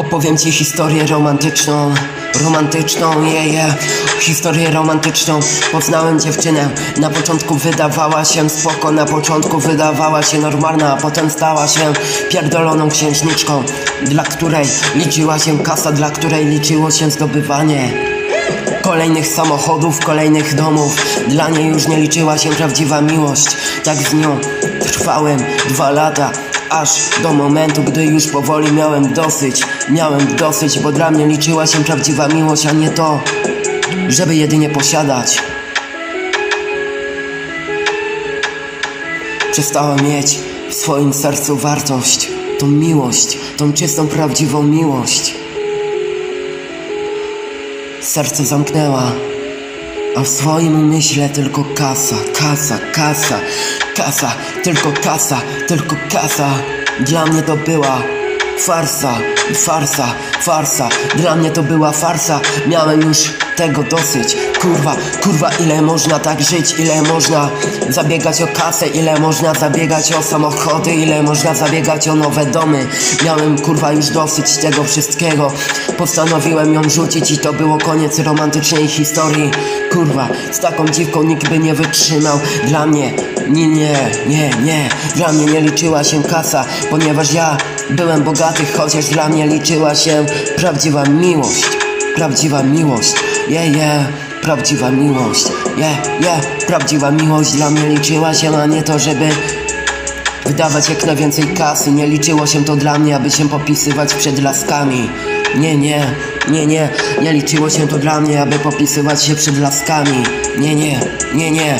Opowiem ci historię romantyczną, romantyczną, jeje, historię romantyczną. Poznałem dziewczynę, na początku wydawała się spoko, na początku wydawała się normalna, a potem stała się pierdoloną księżniczką, dla której liczyła się kasa, dla której liczyło się zdobywanie kolejnych samochodów, kolejnych domów. Dla niej już nie liczyła się prawdziwa miłość. Tak z nią trwałem dwa lata, aż do momentu, gdy już powoli miałem dosyć. Miałem dosyć, bo dla mnie liczyła się prawdziwa miłość, a nie to, żeby jedynie posiadać. Przestałem mieć w swoim sercu wartość, tą miłość, tą czystą, prawdziwą miłość. Serce zamknęła, a w swoim umyśle tylko kasa, kasa, kasa, kasa, tylko kasa, tylko kasa. Dla mnie to była farsa, farsa, farsa. Dla mnie to była farsa. Miałem już tego dosyć. Kurwa, kurwa, ile można tak żyć, ile można zabiegać o kasę, ile można zabiegać o samochody, ile można zabiegać o nowe domy. Miałem kurwa już dosyć tego wszystkiego. Postanowiłem ją rzucić i to było koniec romantycznej historii. Kurwa, z taką dziwką nikt by nie wytrzymał. Dla mnie, nie, nie, nie, nie. Dla mnie nie liczyła się kasa, ponieważ ja byłem bogaty, chociaż dla mnie liczyła się prawdziwa miłość. Prawdziwa miłość, je, je, prawdziwa miłość, je, je, prawdziwa miłość dla mnie liczyła się, a nie to, żeby wydawać jak najwięcej kasy. Nie liczyło się to dla mnie, aby się popisywać przed laskami. Nie, nie, nie, nie, nie liczyło się to dla mnie, aby popisywać się przed laskami. Nie, nie, nie, nie,